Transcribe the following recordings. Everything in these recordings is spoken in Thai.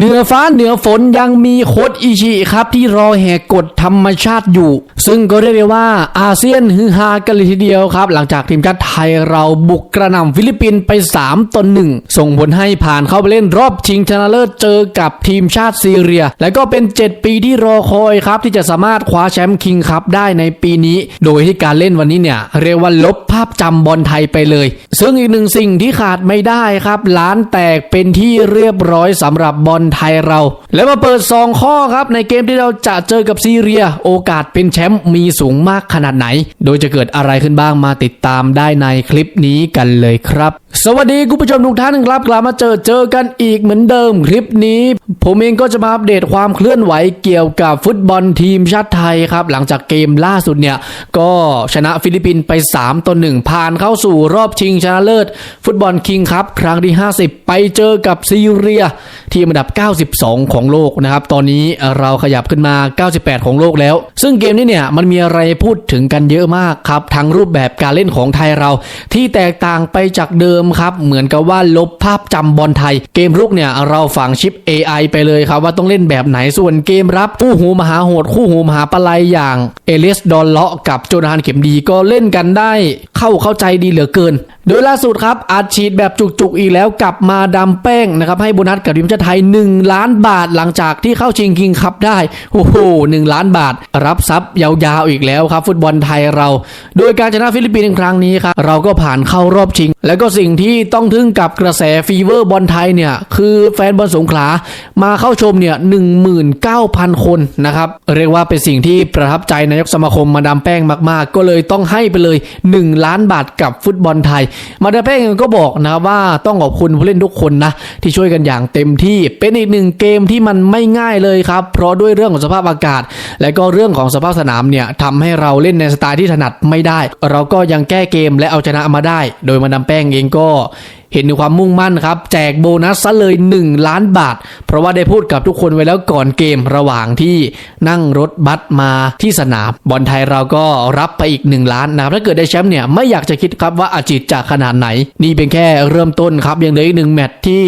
เหนือฟ้าเหนือฝนยังมีโคดอิชิครับที่รอแหกกฎธรรมชาติอยู่ ซึ่งก็เรียกได้ว่าอาเซียนฮือฮากันเลยทีเดียวครับ หลังจากทีมชาติไทยเราบุกกระหน่ำฟิลิปปินส์ไป 3ต่อ1ส่งผลให้ผ่านเข้าไปเล่นรอบชิงชนะเลิศเจอกับทีมชาติซีเรีย และก็เป็น 7 ปีที่รอคอยครับ ที่จะสามารถคว้าแชมป์คิงคัพได้ในปีนี้ โดยที่การเล่นวันนี้เนี่ยเรียกว่าลบภาพจำบอลไทยไปเลย ซึ่งอีกหนึ่งสิ่งที่ขาดไม่ได้ครับล้านแตกเป็นที่เรียบร้อยสำหรับบอลไทยเรา แล้วมาเปิด 2 ข้อครับ ในเกมที่เราจะเจอกับซีเรีย โอกาสเป็นแชมป์มีสูงมากขนาดไหน โดยจะเกิดอะไรขึ้นบ้างมาติดตามได้ในคลิปนี้กันเลยครับ สวัสดีคุณผู้ชมทุกท่านครับกลับมาเจอเจอกันอีกเหมือนเดิมคลิปนี้ ผมเองก็จะมาอัปเดตความเคลื่อนไหวเกี่ยวกับฟุตบอลทีมชาติไทยครับ หลังจากเกมล่าสุดเนี่ยก็ชนะฟิลิปปินส์ไป3ต่อ1ผ่านเข้าสู่รอบชิงชนะเลิศ ฟุตบอลคิงคัพครั้งที่ 50 ไปเจอกับซีเรีย ทีมอันดับ92 ของโลกนะครับ ตอนนี้เราขยับขึ้นมา 98 ของโลกแล้ว ซึ่งเกมนี้เนี่ยมันมีอะไรพูดถึงกันเยอะมากครับทั้งรูปแบบการเล่นของไทยเรา ที่แตกต่างไปจากเดิมครับ เหมือนกับว่าลบภาพจำบอลไทย เกมรุกเนี่ยเราฝังชิป AI ไปเลยครับว่าต้องเล่นแบบไหนส่วนเกมรับคู่หูมหาโหดคู่หูมหาปลัยอย่างเอเลสดอนเลาะกับโจนาธานเข็มดีก็เล่นกันได้ เข้าเข้าใจดีเหลือเกินโดยล่าสุดครับอัดฉีดแบบจุกๆอีกแล้วกลับมาดำแป้งนะครับให้โบนัสกับทีมชาติไทย 1 ล้านบาทหลังจากที่เข้าชิงคิงคัพได้โอ้โหหล้านบาท รับทรัพย์ยาวๆอีกแล้วครับ ฟุตบอลไทยเรา โดยการชนะฟิลิปปินส์ในครั้งนี้ครับเราก็ผ่านเข้ารอบชิง แล้วก็สิ่งที่ต้องทึ่งกับกระแสฟีเวอร์บอลไทยเนี่ยคือแฟนบอลสงขลามาเข้าชมเนี่ย19,000คนนะครับเรียกว่าเป็นสิ่งที่ประทับใจนายกสมาคมมาดามแป้งมาก ๆ ก็เลยต้องให้ไปเลย 1 ล้านบาทกับฟุตบอลไทยมาดาแป้งเองก็บอกนะครับว่าต้องขอบคุณผู้เล่นทุกคนนะ ที่ช่วยกันอย่างเต็มที่เป็นอีกหนึ่งเกมที่มันไม่ง่ายเลยครับ เพราะด้วยเรื่องของสภาพอากาศ และก็เรื่องของสภาพสนามเนี่ยทำให้เราเล่นในสไตล์ที่ถนัดไม่ได้ เราก็ยังแก้เกมและเอาชนะมาได้ โดยมาดามแป้งเองก็ เห็นถึงความมุ่งมั่นครับ แจกโบนัสซะเลย 1 ล้านบาท เพราะว่าได้พูดกับทุกคนไว้แล้วก่อนเกมระหว่างที่นั่งรถบัสมาที่สนามบอลไทยเราก็รับไปอีก 1 ล้านนะครับถ้าเกิดได้แชมป์เนี่ยไม่อยากจะคิดครับว่าอาจิตจะขนาดไหน นี่เป็นแค่เริ่มต้นครับยังเหลืออีกหนึ่งแมตช์ที่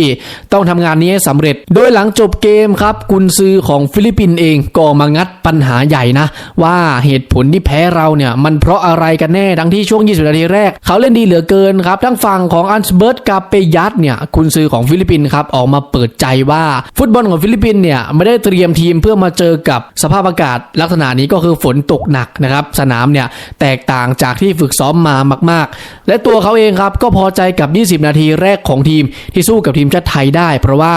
ต้องทำงานนี้ให้สำเร็จ โดยหลังจบเกมครับกุนซือของฟิลิปปินส์เองก็มางัดปัญหาใหญ่นะ ว่าเหตุผลที่แพ้เราเนี่ยมันเพราะอะไรกันแน่ทั้งที่ช่วง 20 นาทีแรก เขาเล่นดีเหลือเกินครับทั้งฝั่งของอันสเบิร์ตกาเปยัตเนี่ยคุณซื้อของฟิลิปปินส์ครับออกมาเปิดใจว่าฟุตบอลของฟิลิปปินส์เนี่ยไม่ได้เตรียมทีมเพื่อมาเจอกับสภาพอากาศลักษณะนี้ก็คือฝนตกหนักนะครับสนามเนี่ยแตกต่างจากที่ฝึกซ้อมมามาก ๆ และตัวเขาเองครับก็พอใจกับ 20 นาทีแรกของทีมที่สู้กับทีมชาติไทยได้ เพราะว่า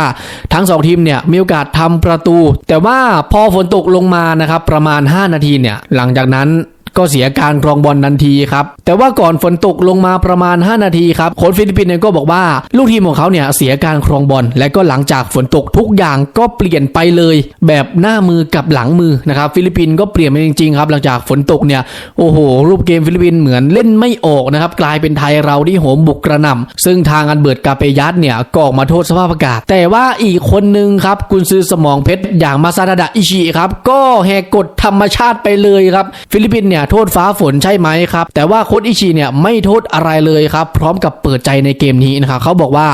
ทั้งสองทีมเนี่ยมีโอกาสทำประตู แต่ว่าพอฝนตกลงมานะครับประมาณ 5 นาทีเนี่ยหลังจากนั้น ก็เสียการครองบอลทันทีครับแต่ว่าก่อนฝนตกลงมาประมาณ 5 นาทีครับโค้ชฟิลิปปินส์เนี่ยก็บอกว่า ลูกทีมของเขาเนี่ยเสียการครองบอลและก็หลังจากฝนตกทุกอย่างก็เปลี่ยนไปเลย แบบหน้ามือกับหลังมือนะครับฟิลิปปินส์ก็เปลี่ยนไปจริงๆครับหลังจากฝนตกเนี่ยโอ้โห รูปเกมฟิลิปปินส์เหมือนเล่นไม่ออกนะครับกลายเป็นไทยเราที่โหมบุกกระหน่ำซึ่งทางอันเบิร์ตกาเปยัสเนี่ยก็ออกมาโทษสภาพอากาศ แต่ว่าอีกคนนึงครับกุนซือสมองเพชรอย่างมาซาดาดะอิชิครับก็แหกกฎธรรมชาติไปเลยครับฟิลิปปินส์เนี่ยโทษฟ้าฝนใช่ไหมครับ แต่ว่าโค้ชอิชิเนี่ยไม่โทษอะไรเลยครับ พร้อมกับเปิดใจในเกมนี้นะครับเขาบอกว่า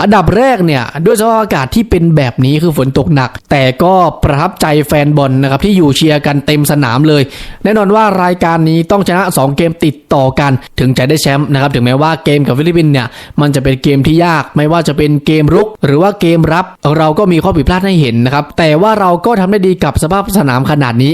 อันดับแรกเนี่ยด้วยสภาพอากาศที่เป็นแบบนี้คือฝนตกหนัก แต่ก็ประทับใจแฟนบอลนะครับที่อยู่เชียร์กันเต็มสนามเลย แน่นอนว่ารายการนี้ต้องชนะ 2 เกมติดต่อกัน ถึงจะได้แชมป์นะครับถึงแม้ว่าเกมกับฟิลิปปินส์เนี่ยมันจะเป็นเกมที่ยากไม่ว่าจะเป็นเกมรุก หรือว่าเกมรับ เราก็มีข้อผิดพลาดให้เห็นนะครับแต่ว่าเราก็ทำได้ดีกับสภาพสนามขนาดนี้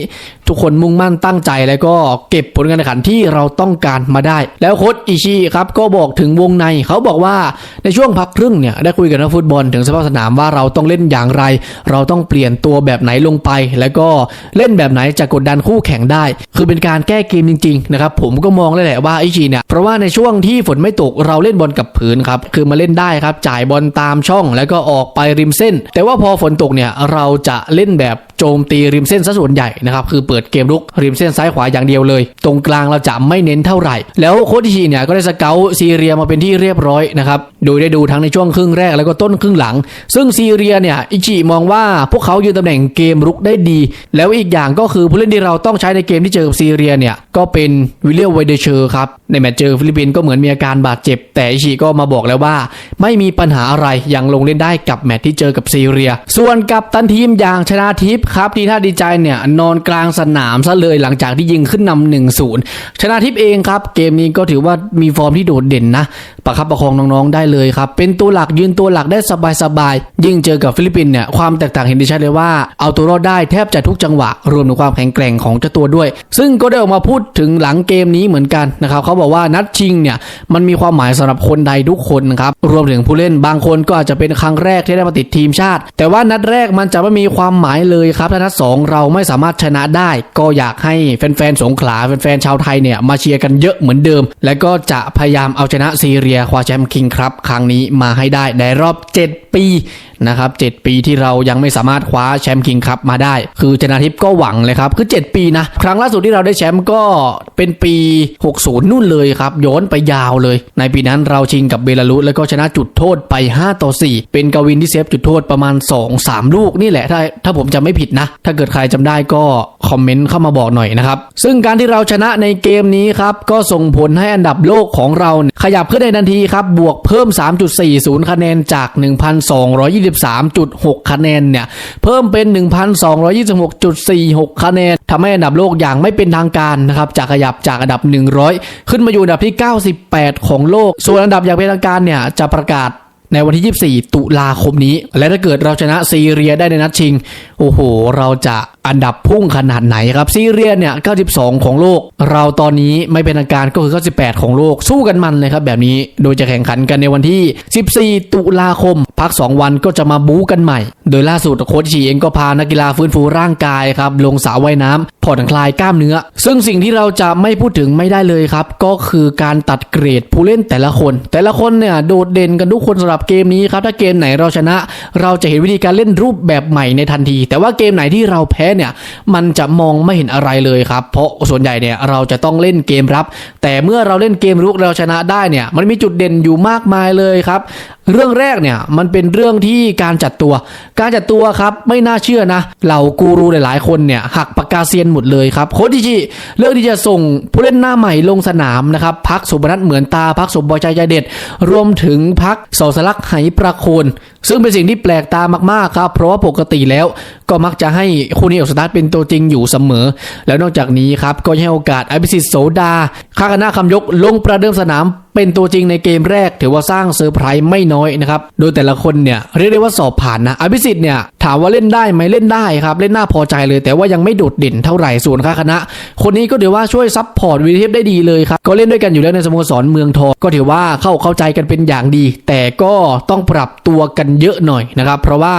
ทุกคนมุ่งมั่นตั้งใจแล้วก็เก็บผลการแข่งขันที่เราต้องการมาได้ แล้วโค้ชอิชิครับก็บอกถึงวงในเขาบอกว่าในช่วงพักครึ่งเนี่ยได้คุยกับนักฟุตบอลถึงสภาพสนามว่าเราต้องเล่นอย่างไร เราต้องเปลี่ยนตัวแบบไหนลงไป แล้วก็เล่นแบบไหนจะกดดันคู่แข่งได้ คือเป็นการแก้เกมจริงๆนะครับผมก็มองเลยแหละว่าอิชิเนี่ยเพราะว่าในช่วงที่ฝนไม่ตกเราเล่นบอลกับผืนครับคือมาเล่นได้ครับจ่ายบอลตามช่องแล้วก็ออกไปริมเส้น แต่ว่าพอฝนตกเนี่ยเราจะเล่นแบบโจมตีริมเส้นซะส่วนใหญ่นะครับคือเปิดเกมรุกริมเส้นซ้ายขวาอย่างเดียวเลย ตรงกลางเราจะไม่เน้นเท่าไหร่ แล้วโค้ชอิชิเนี่ยก็ได้สเกลซีเรียมาเป็นที่เรียบร้อยนะครับโดยได้ดูทั้งในช่วงครึ่งแรกแล้วก็ต้นครึ่งหลัง ซึ่งซีเรียเนี่ยอิชิมองว่าพวกเขายืนตำแหน่งเกมรุกได้ดี แล้วอีกอย่างก็คือผู้เล่นที่เราต้องใช้ในเกมที่เจอกับซีเรียเนี่ยก็เป็นวิลเลียมไวเดเชอร์ครับในแมตช์เจอฟิลิปปินส์ก็เหมือนมีอาการบาดเจ็บ แต่อิชิก็มาบอกแล้วว่า ไม่มีปัญหาอะไรยังลงเล่นได้กับแมตช์ที่เจอกับซีเรีย ส่วนกับตันทีมอย่างชนะทิพย์ครับทีท่าดีใจเนี่ยนอนกลางสนามซะเลยหลังจากที่ยิงขึ้นนำหนึ่งศูนย์ชนะทิพย์เองครับ เกมนี้ก็ถือว่ามีฟอร์มที่โดดเด่นนะประคับประคองน้องๆได้เลยครับ เป็นตัวหลักยืนตัวหลักได้สบายๆยิ่งเจอกับฟิลิปปินส์เนี่ยความแตกต่างเห็นได้ชัดเลยว่าเอาตัวรอดได้แทบจะทุกจังหวะ รวมถึงความแข็งแกร่งของเจ้าตัวด้วย ซึ่งก็ได้ออกมาพูดถึงหลังเกมนี้เหมือนกันนะครับเขาบอกว่านัดชิงเนี่ยมันมีความหมายสำหรับคนใดทุกคนนะครับรวมถึงผู้เล่นบางคนก็อาจจะเป็นครั้งแรกที่ได้มาติดทีมชาติ แต่ว่านัดแรกมันจะไม่มีความหมายเลยครับถ้านัดสองเราไม่สามารถชนะได้ ก็อยากให้แฟนๆสงขลาแฟนๆชาวไทยเนี่ยมาเชียร์กันเยอะเหมือนเดิม และก็จะพยายามเอาชนะซีเรียคว้าแชมป์คิงครับครั้งนี้มาให้ได้ในรอบ 7 ปี นะครับ 7 ปีที่เรายังไม่สามารถคว้าแชมป์คิงครับมาได้ คือชนะทิพย์ก็หวังเลยครับ คือ 7 ปีนะ ครั้งล่าสุดที่เราได้แชมป์ก็เป็นปี 60 นู่นเลยครับ ย้อนไปยาวเลย ในปีนั้นเราชิงกับเบลารุสแล้วก็ชนะจุดโทษไป 5 ต่อ 4 เป็นกวินที่เซฟจุดโทษประมาณ 2-3 ลูกนี่แหละถ้าถ้าผมจำไม่ผิดนะ ถ้าเกิดใครจำได้ก็คอมเมนต์เข้ามาบอกหน่อยนะครับ ซึ่งการที่เราชนะในเกมนี้ครับก็ส่งผลให้อันดับโลกของเราขยับขึ้นในทันทีครับบวกเพิ่ม 3.40 คะแนนจาก1,223.6 คะแนนเนี่ย เพิ่มเป็น 1,226.46 คะแนนทำให้อันดับโลกอย่างไม่เป็นทางการนะครับ จากขยับจากอันดับ 100 ขึ้นมาอยู่อันดับที่ 98 ของโลก ส่วนอันดับอย่างเป็นทางการเนี่ยจะประกาศ ในวันที่ 24 ตุลาคมนี้ และถ้าเกิดเราชนะซีเรียได้ในนัดชิง โอ้โห เราจะอันดับพุ่งขนาดไหนครับซีเรียเนี่ย 92 ของโลก เราตอนนี้ไม่เป็นทางการก็คือ 98 ของโลก สู้กันมันเลยครับแบบนี้ โดยจะแข่งขันกันในวันที่ 14 ตุลาคม พัก 2 วันก็จะมาบู๊กันใหม่ โดยล่าสุดโค้ชชีเองก็พานักกีฬาฟื้นฟูร่างกายครับ ลงสระว่ายน้ำผ่อนคลายกล้ามเนื้อ ซึ่งสิ่งที่เราจะไม่พูดถึงไม่ได้เลยครับ ก็คือการตัดเกรดผู้เล่นแต่ละคน แต่ละคนเนี่ยโดดเด่นกันทุกคนสำหรับเกมนี้ครับถ้าเกมไหนเราชนะ เราจะเห็นวิธีการเล่นรูปแบบใหม่ในทันที แต่ว่าเกมไหนที่เราแพ้เนี่ยมันจะมองไม่เห็นอะไรเลยครับ เพราะส่วนใหญ่เนี่ยเราจะต้องเล่นเกมรับ แต่เมื่อเราเล่นเกมรุกเราชนะได้เนี่ยมันมีจุดเด่นอยู่มากมายเลยครับเรื่องแรกเนี่ยมันเป็นเรื่องที่การจัดตัว การจัดตัวครับไม่น่าเชื่อนะ เหล่ากูรูหลายๆ คนเนี่ยหักปากกาเซียนหมดเลยครับโค้ชดิจิเลือกที่จะส่งผู้เล่นหน้าใหม่ลงสนามนะครับพักสุบนัทเหมือนตาพักสมบอยใจใจเด็ด รวมถึงพักสสลักไหประโคนซึ่งเป็นสิ่งที่แปลกตามากๆครับ เพราะว่าปกติแล้วก็มักจะให้คู่นี้ออกสตาร์ทเป็นตัวจริงอยู่เสมอ แล้วนอกจากนี้ครับก็ให้โอกาสอภิสิทธิ์โสดาข้าคณะคำยกลงประเดิมสนาม เป็นตัวจริงในเกมแรกถือว่าสร้างเซอร์ไพรส์ไม่น้อยนะครับ โดยแต่ละคนเนี่ยเรียกได้ว่าสอบผ่านนะ อภิสิทธิ์เนี่ยถามว่าเล่นได้ไหมเล่นได้ครับ เล่นหน้าพอใจเลย แต่ว่ายังไม่โดดเด่นเท่าไหร่ส่วนข้าคณะ คนนี้ก็ถือว่าช่วยซับพอร์ตวีเทปได้ดีเลยครับ ก็เล่นด้วยกันอยู่แล้วในสโมสรเมืองทองก็ถือว่าเข้าเข้าใจกันเป็นอย่างดี แต่ก็ต้องปรับตัวกันเยอะหน่อยนะครับ เพราะว่า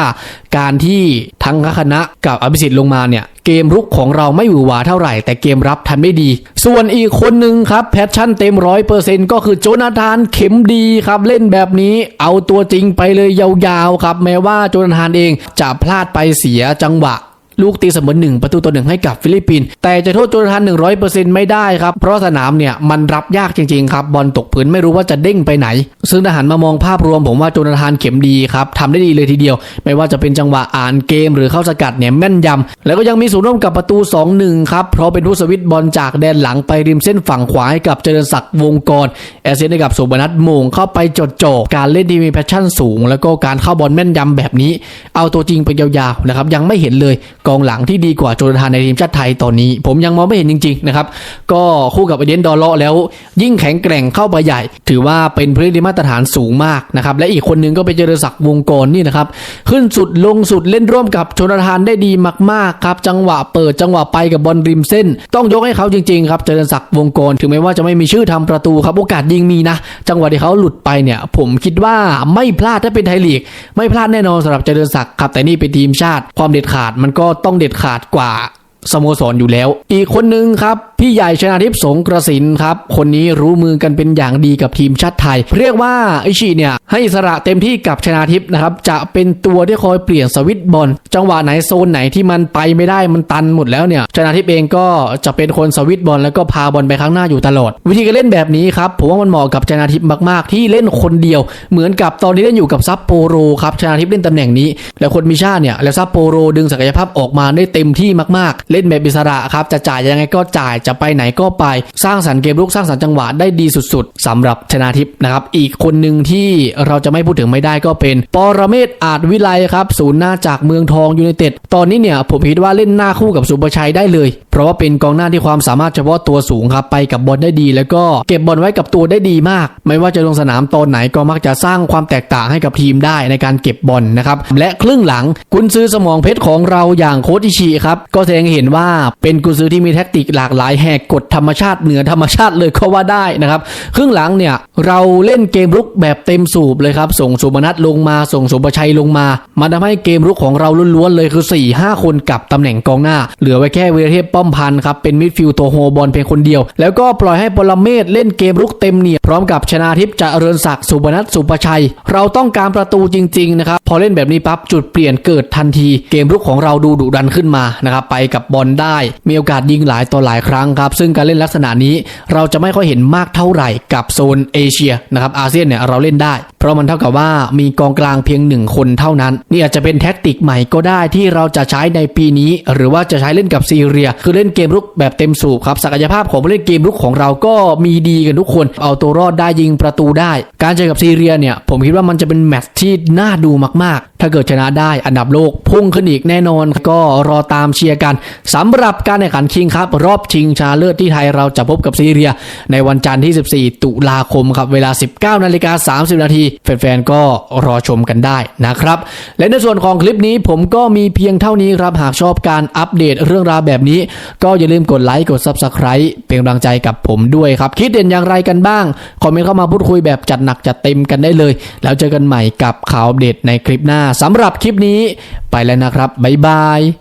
การที่ทั้งข้าคณะกับอภิสิทธิ์ลงมาเนี่ยเกมรุกของเราไม่หวือหวาเท่าไหร่ แต่เกมรับทำได้ดี ส่วนอีกคนหนึ่งครับแพชชั่นเต็มร้อยเปอร์เซ็นต์ก็คือโจนาธานเข็มดีครับ เล่นแบบนี้เอาตัวจริงไปเลยยาวๆครับ แม้ว่าโจนาธานเองจะพลาดไปเสียจังหวะ ลูกตีเสมอหนึ่งประตูต่อหนึ่งให้กับฟิลิปปินส์แต่จะโทษโจนาธานหนึ่งร้อยเปอร์เซ็นต์ไม่ได้ครับ เพราะสนามเนี่ยมันรับยากจริงๆครับบอลตกพื้นไม่รู้ว่าจะเด้งไปไหน ซึ่งทหารมามองภาพรวมผมว่าโจนาธานเข็มดีครับทำได้ดีเลยทีเดียว ไม่ว่าจะเป็นจังหวะอ่านเกมหรือเข้าสกัดเนี่ยแม่นยำแล้วก็ยังมีส่วนร่วมกับประตู 2-1ครับเพราะเป็นผู้สวิตบอลจากแดนหลังไปริมเส้นฝั่งขวาให้กับเจริญศักดิ์วงกรแอสเซนต์ให้กับสุบนัทมงเข้าไปจดจ่อการเล่นที่มีแพชชั่นสูง แล้วก็การเข้าบอลแม่นยำแบบนี้ เอาตัวจริงไปยาวๆนะครับยังไม่เห็นเลยกองหลังที่ดีกว่าโจนาธานในทีมชาติไทยตอนนี้ ผมยังมองไม่เห็นจริงๆนะครับก็คู่กับไอเดนดอลเลาะแล้ว ยิ่งแข็งแกร่งเข้าไปใหญ่ ถือว่าเป็นผู้เล่นที่มาตรฐานสูงมากนะครับและอีกคนหนึงก็เป็นเจริญศักดิ์วงกรนี่นะครับขึ้นสุดลงสุดเล่นร่วมกับโจนาธานได้ดีมากๆครับจังหวะเปิดจังหวะไปกับบอลริมเส้น ต้องยกให้เขาจริงๆครับเจริญศักดิ์วงกรถึงแม้ว่าจะไม่มีชื่อทำประตูครับโอกาสยิงมีนะ จังหวะที่เขาหลุดไปเนี่ย ผมคิดว่าไม่พลาดถ้าเป็นไทยลีก ไม่พลาดแน่นอนสำหรับเจริญศักดิ์ครับแต่นี่เป็นทีมชาติความเด็ดขาดมันก็ต้องเด็ดขาดกว่าสโมสรอยู่แล้ว อีกคนนึงครับพี่ใหญ่ชนาทิพย์สงกระสินครับคนนี้รู้มือกันเป็นอย่างดีกับทีมชาติไทย เรียกว่าไอชิเนี่ยให้อิสระเต็มที่กับชนาทิพย์นะครับจะเป็นตัวที่คอยเปลี่ยนสวิตบอลจังหวะไหนโซนไหนที่มันไปไม่ได้มันตันหมดแล้วเนี่ยชนาทิพย์เองก็จะเป็นคนสวิตบอลแล้วก็พาบอลไปข้างหน้าอยู่ตลอด วิธีการเล่นแบบนี้ครับผมว่ามันเหมาะกับชนาทิพย์มาก ๆ ที่เล่นคนเดียว เหมือนกับตอนที่เล่นอยู่กับซัปโปโรครับชนาทิพย์เล่นตำแหน่งนี้ แล้วคนมีชาเนี่ยแล้วซัปโปโรดึงศักยภาพออกมาได้เต็มที่มากๆ เล่นแบบอิสระครับจะจ่ายยังไงก็จ่ายจะไปไหนก็ไปสร้างสรรค์เกมลุกสร้างสรรค์จังหวะได้ดีสุดๆสำหรับชนาทิพย์นะครับ อีกคนหนึ่งที่เราจะไม่พูดถึงไม่ได้ก็เป็น ปรเมศอาจวิไลครับศูนย์หน้าจากเมืองทองยูไนเต็ดตอนนี้เนี่ยผมคิดว่าเล่นหน้าคู่กับสุประชัยได้เลย เพราะว่าเป็นกองหน้าที่ความสามารถเฉพาะตัวสูงครับไปกับบอลได้ดี แล้วก็เก็บบอลไว้กับตัวได้ดีมาก ไม่ว่าจะลงสนามตอนไหนก็มักจะสร้างความแตกต่างให้กับทีมได้ในการเก็บบอลนะครับและครึ่งหลังกุนซือสมองเพชรของเราอย่างโค้ชอิชิครับก็แสดงให้เห็นว่าเป็นกุนซือที่มีแทคติกหลากหลายแหกกฎธรรมชาติเหนือธรรมชาติเลยก็ว่าได้นะครับ ครึ่งหลังเนี่ยเราเล่นเกมรุกแบบเต็มสูบเลยครับ ส่งสุบนัทลงมาส่งสุประชัยลงมา มันทำให้เกมรุกของเราล้วนๆเลยคือ 4 5 คนกับตำแหน่งกองหน้า เหลือไว้แค่วีรเทพป้อมพันธ์ครับเป็นมิดฟิลด์ตัวโฮบอลเพียงคนเดียว แล้วก็ปล่อยให้ปรเมศเล่นเกมรุกเต็มเหนียพร้อมกับชนาทิพย์จะเริญศักดิ์สุบนัทสุประชัย เราต้องการประตูจริงๆนะครับพอเล่นแบบนี้ปั๊บจุดเปลี่ยนเกิดทันที เกมรุกของเราดูดุดันขึ้นมานะครับไปกับบอลได้ มีโอกาสยิงหลายต่อหลายครั้งครับ ซึ่งการเล่นลักษณะนี้เราจะไม่ค่อยเห็นมากเท่าไหร่กับโซนเอเชียนะครับอาเซียนเนี่ยเราเล่นได้ เพราะมันเท่ากับว่ามีกองกลางเพียงหนึ่งคนเท่านั้น นี่อาจจะเป็นแท็กติกใหม่ก็ได้ที่เราจะใช้ในปีนี้ หรือว่าจะใช้เล่นกับซีเรีย คือเล่นเกมรุกแบบเต็มสูบครับศักยภาพของผู้เล่นเกมรุกของเราก็มีดีกันทุกคน เอาตัวรอดได้ยิงประตูได้ การเจอกับซีเรียเนี่ยผมคิดว่ามันจะเป็นแมตช์ที่น่าดูมากๆ ถ้าเกิดชนะได้อันดับโลกพุ่งขึ้นอีกแน่นอน ก็รอตามเชียร์กันสำหรับการแข่งขันคิงครับรอบชิงชนะเลิศที่ไทยเราจะพบกับซีเรีย ในวันจันทร์ที่ 14 ตุลาคมครับเวลา 19นาฬิกา30 นาทีแฟนๆก็รอชมกันได้นะครับ และในส่วนของคลิปนี้ผมก็มีเพียงเท่านี้ครับหากชอบการอัปเดตเรื่องราวแบบนี้ ก็อย่าลืมกดไลค์กด Subscribe เป็นกำลังใจกับผมด้วยครับ คิดเห็นอย่างไรกันบ้าง คอมเมนต์เข้ามาพูดคุยแบบจัดหนักจัดเต็มกันได้เลย แล้วเจอกันใหม่กับข่าวอัปเดตในคลิปหน้าสำหรับคลิปนี้ ไปแล้วนะครับบ๊ายบาย